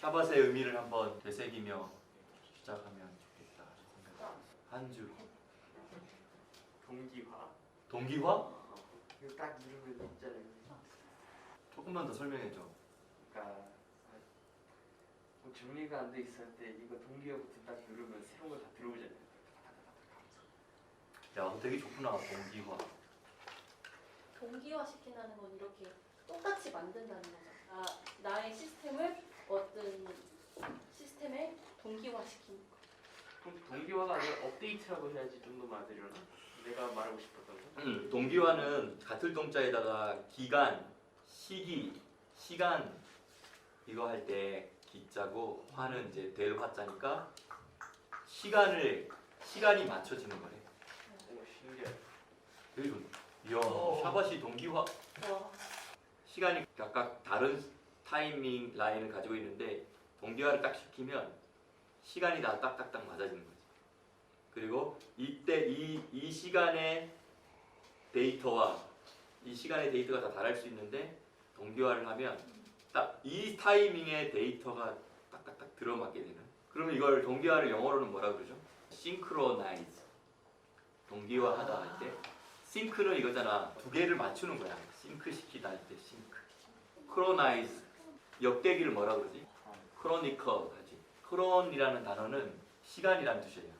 샤밧의 의미를 한번 되새기며 시작하면 좋겠다 생각. 한주 동기화. 동기화? 어, 이거 딱 누르면 있잖아요. 조금만 더 설명해줘. 그러니까 아, 뭐 정리가 안 돼 있을 때 이거 동기화 버튼 딱 누르면 새로운 거 다 들어오잖아요. 야 되게 좋구나 동기화. 동기화 시킨다는 건 이렇게 똑같이 만든다는 거죠. 아, 나의 시스템을 어떤 시스템에 동기화 시키는 거. 그럼 동기화가 아니라 업데이트라고 해야지 좀 더 맞으려나? 내가 말하고 싶었던 거. 음, 동기화는 같은 동자에다가 기간, 시기, 시간 이거 할 때 기자고 화는 이제 될 화자니까 시간을 시간이 맞춰지는 거래. 오 신기해. 되게 좋네. 이야 어. 샤바시 동기화 와, 시간이 각각 다른 타이밍 라인을 가지고 있는데 동기화를 딱 시키면 시간이 다 딱딱딱 맞아지는 거지. 그리고 이때 이, 이 시간의 데이터와 이 시간의 데이터가 다 다를 수 있는데 동기화를 하면 딱 이 타이밍의 데이터가 딱딱딱 들어맞게 되는. 그러면 이걸 동기화를 영어로는 뭐라 그러죠? synchronize. 동기화하다 할 때 싱크는 이거잖아. 두 개를 맞추는 거야. 싱크 시키다 할 때 싱크. 크로나이즈. 역대기를 뭐라 그러지? 크로니컬. 크론이라는 단어는 시간이라는 뜻이에요.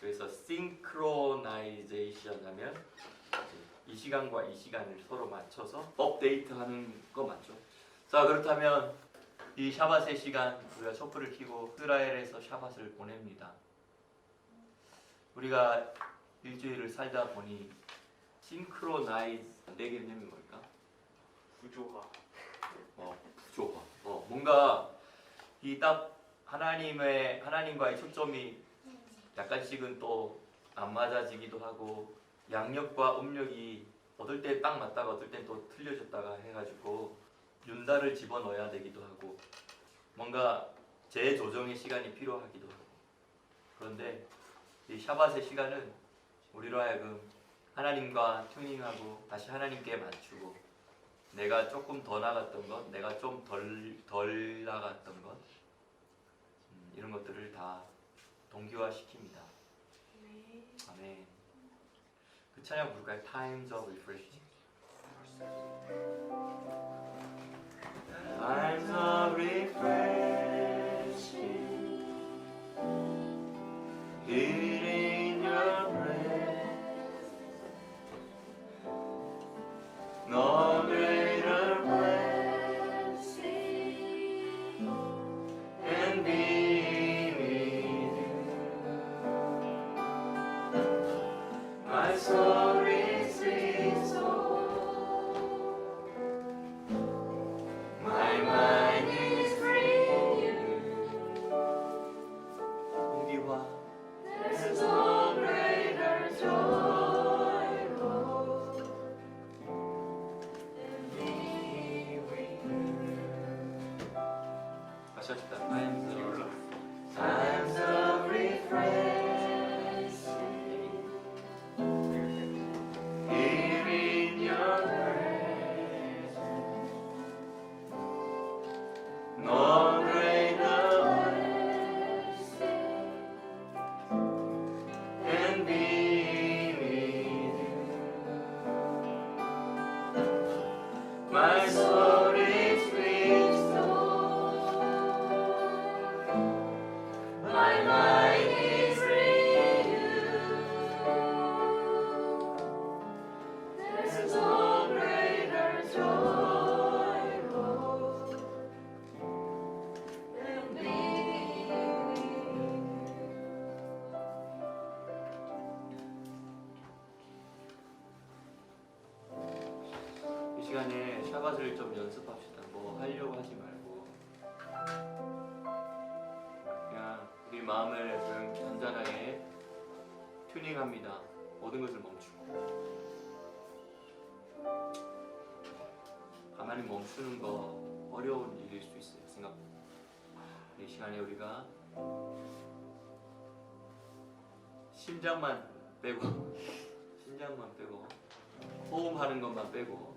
그래서 synchronization 하면 이제 이 시간과 이 시간을 서로 맞춰서 업데이트하는 거 맞죠? 자 그렇다면 이 샤밧의 시간 우리가 촛불을 켜고 이스라엘에서 샤밧을 보냅니다. 우리가 일주일을 살다 보니 싱크로나이즈 내 개념이 뭘까? 구조화. 어, 부조화. 어, 뭔가 이 딱 하나님의 하나님과의 초점이 약간씩은 또 안 맞아지기도 하고 양력과 음력이 어떨 때딱 맞다가 어떨 땐또 틀려졌다가 해가지고 윤달을 집어넣어야 되기도 하고 뭔가 재조정의 시간이 필요하기도 하고. 그런데 이 샤밧의 시간은 우리로 하여금 하나님과 튜닝하고 다시 하나님께 맞추고 내가 조금 더 나갔던 것, 내가 좀 덜 덜 나갔던 것 다 동기화 시킵니다. 네. 아멘. 그 찬양 부를까요? Times of Refreshing. Times of refreshing, 튜닝합니다. 모든 것을 멈추고 가만히 멈추는 거 어려운 일일 수 있어요. 생각. 이 시간에 우리가 심장만 빼고 심장만 빼고 호흡하는 것만 빼고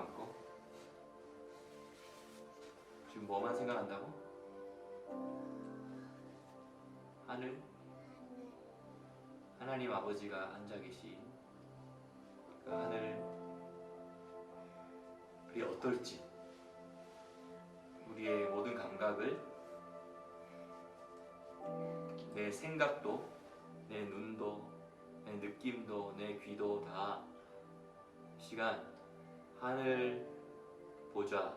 감고? 지금 뭐만 생각한다고? 하늘? 하나님 아버지가 앉아 계신 그 하늘 그게 어떨지? 우리의 모든 감각을 내 생각도 내 눈도 내 느낌도 내 귀도 다 시간 하늘 보좌를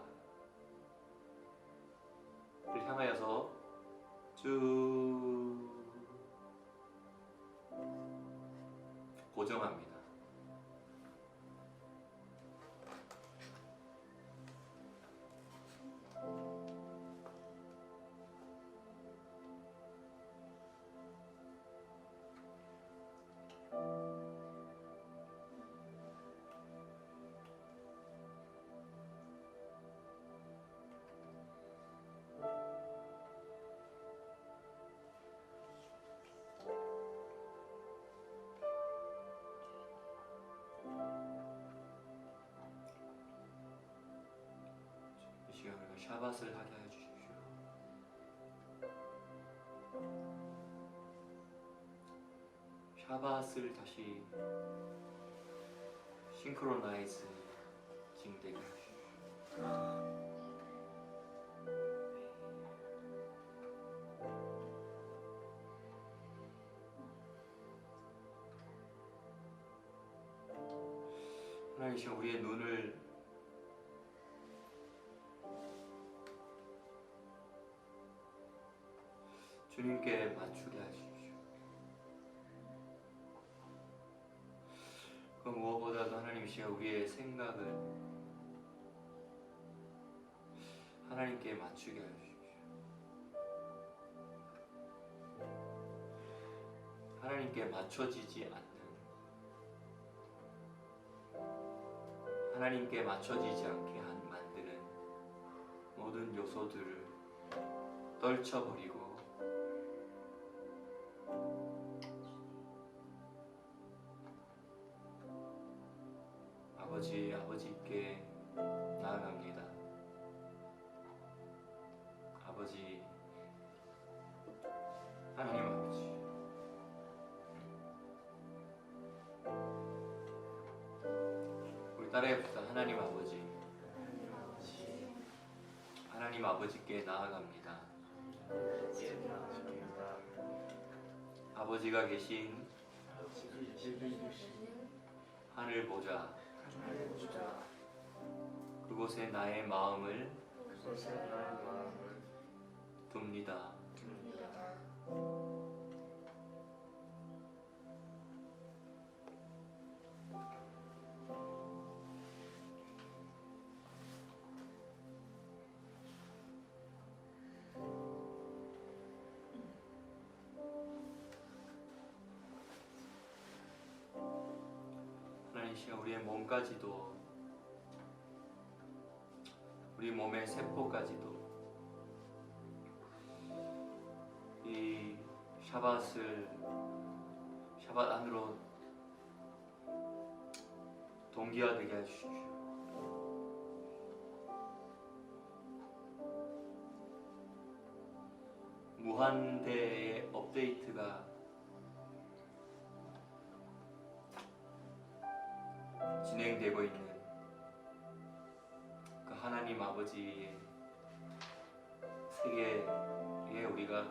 향하여서 쭉 고정합니다. 샤밧을 하게 해 주십시오. 샤밧을 다시 싱크로나이즈 징되게 하십시오. 하나님 우리의 눈을 주님께 맞추게 하십시오. 그 무엇보다도 하나님 이 시간 우리의 생각을 하나님께 맞추게 하십시오. 하나님께 맞춰지지 않는 하나님께 맞춰지지 않게 한 만드는 모든 요소들을 떨쳐버리고 따라해봅시다. 하나님 아버지 하나님 아버지께 나아갑니다. 아버지가 계신 하늘 보자 그곳에 나의 마음을 둡니다. 시간 우리의 몸까지도 우리 몸의 세포까지도 이 샤밧을 샤밧 안으로 동기화되게 해주십시오. 무한대의 업데이트가 되고 있는 그 하나님 아버지의 세계에 우리가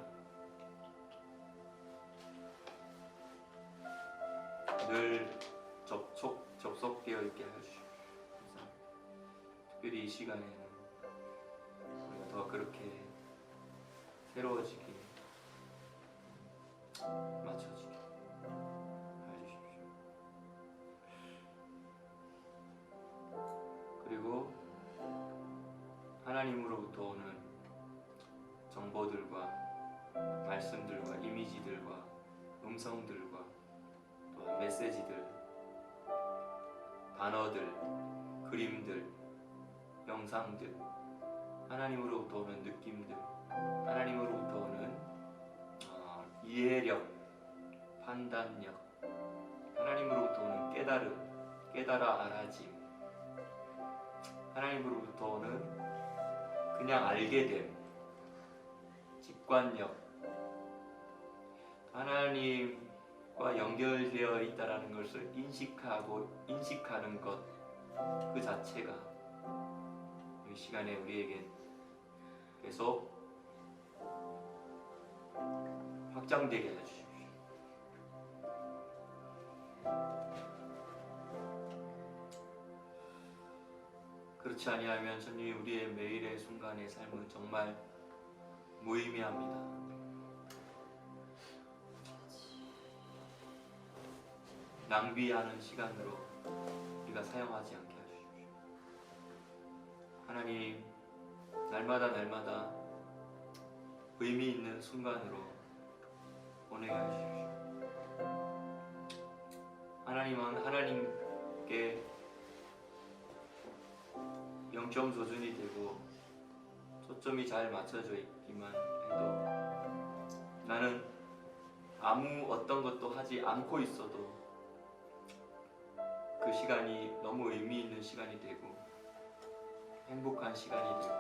늘 접촉 접속되어 있게. 그래서 특별히 이 시간에는 우리가 더 그렇게 새로워지기 맞 단어들, 그림들, 영상들, 하나님으로부터 오는 느낌들, 하나님으로부터 오는 어, 이해력, 판단력, 하나님으로부터 오는 깨달음, 깨달아 알아짐, 하나님으로부터 오는 그냥 알게 됨, 직관력, 하나님 과 연결되어 있다라는 것을 인식하고 인식하는 것 그 자체가 이 시간에 우리에게 계속 확장되게 해주십시오. 그렇지 아니하면 주님 우리의 매일의 순간의 삶은 정말 무의미합니다. 낭비하는 시간으로 우리가 사용하지 않게 하십시오. 하나님 날마다 날마다 의미 있는 순간으로 보내게 하십시오. 하나님은 하나님께 영점 조준이 되고 초점이 잘 맞춰져 있기만 해도 나는 아무 어떤 것도 하지 않고 있어도 그 시간이 너무 의미 있는 시간이 되고 행복한 시간이 되고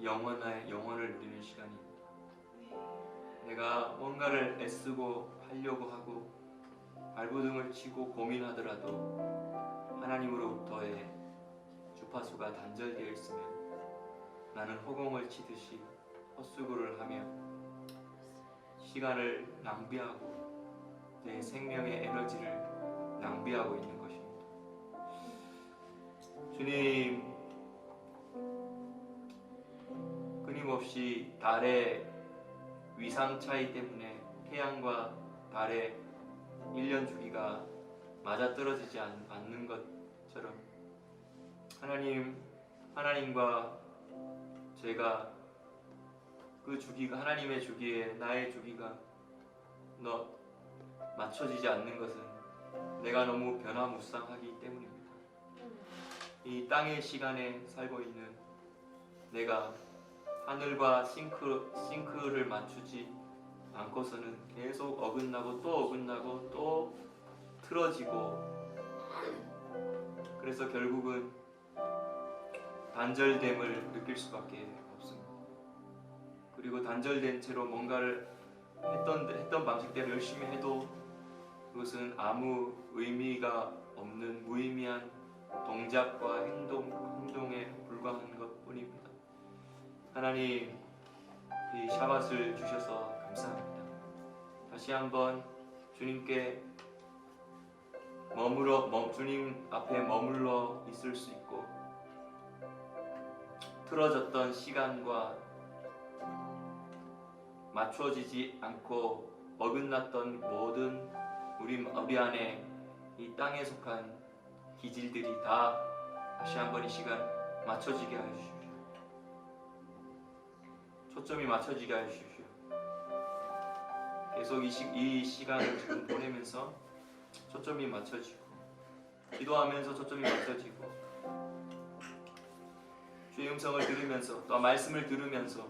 영원의 영원을 누리는 시간입니다. 내가 뭔가를 애쓰고 하려고 하고 발버둥을 치고 고민하더라도 하나님으로부터의 주파수가 단절되어 있으면 나는 허공을 치듯이 헛수고를 하며 시간을 낭비하고 내 생명의 에너지를 낭비하고 있는 것입니다. 주님, 끊임없이 달의 위상 차이 때문에 태양과 달의 1년 주기가 맞아떨어지지 않- 않는 것처럼 하나님, 하나님과 제가 그 주기가 하나님의 주기에 나의 주기가 너 맞춰지지 않는 것은 내가 너무 변화무쌍하기 때문입니다. 이 땅의 시간에 살고 있는 내가 하늘과 싱크, 싱크를 맞추지 않고서는 계속 어긋나고 또 어긋나고 또 틀어지고 그래서 결국은 단절됨을 느낄 수밖에 없습니다. 그리고 단절된 채로 뭔가를 했던 했던 방식대로 열심히 해도 그것은 아무 의미가 없는 무의미한 동작과 행동 행동에 불과한 것 뿐입니다. 하나님 이 샤밧을 주셔서 감사합니다. 다시 한번 주님께 머물러 멈, 주님 앞에 머물러 있을 수 있고 틀어졌던 시간과 맞춰지지 않고 어긋났던 모든 우리 우리 안에 이 땅에 속한 기질들이 다 다시 한번 이 시간 맞춰지게 하십시오. 초점이 맞춰지게 하십시오. 계속 이, 시, 이 시간을 지금 보내면서 초점이 맞춰지고 기도하면서 초점이 맞춰지고 주의 음성을 들으면서 또 말씀을 들으면서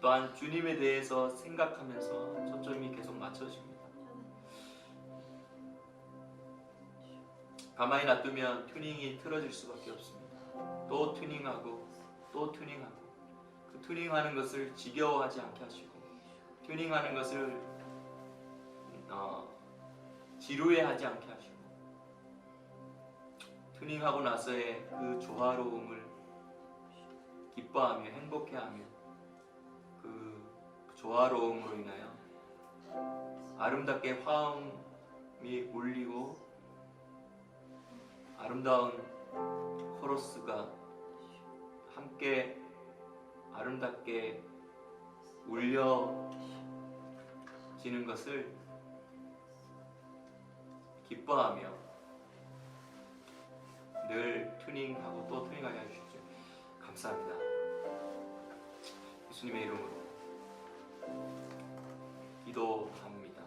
또한 주님에 대해서 생각하면서 초점이 계속 맞춰집니 가만히 놔두면 튜닝이 틀어질 수밖에 없습니다. 또 튜닝하고 또 튜닝하고 그 튜닝하는 것을 지겨워하지 않게 하시고 튜닝하는 것을 어, 지루해하지 않게 하시고 튜닝하고 나서의 그 조화로움을 기뻐하며 행복해하며 그 조화로움으로 인하여 아름답게 화음이 울리고 아름다운 코러스가 함께 아름답게 울려지는 것을 기뻐하며 늘 튜닝하고 또 튜닝하게 해주시죠. 감사합니다. 예수님의 이름으로 기도합니다.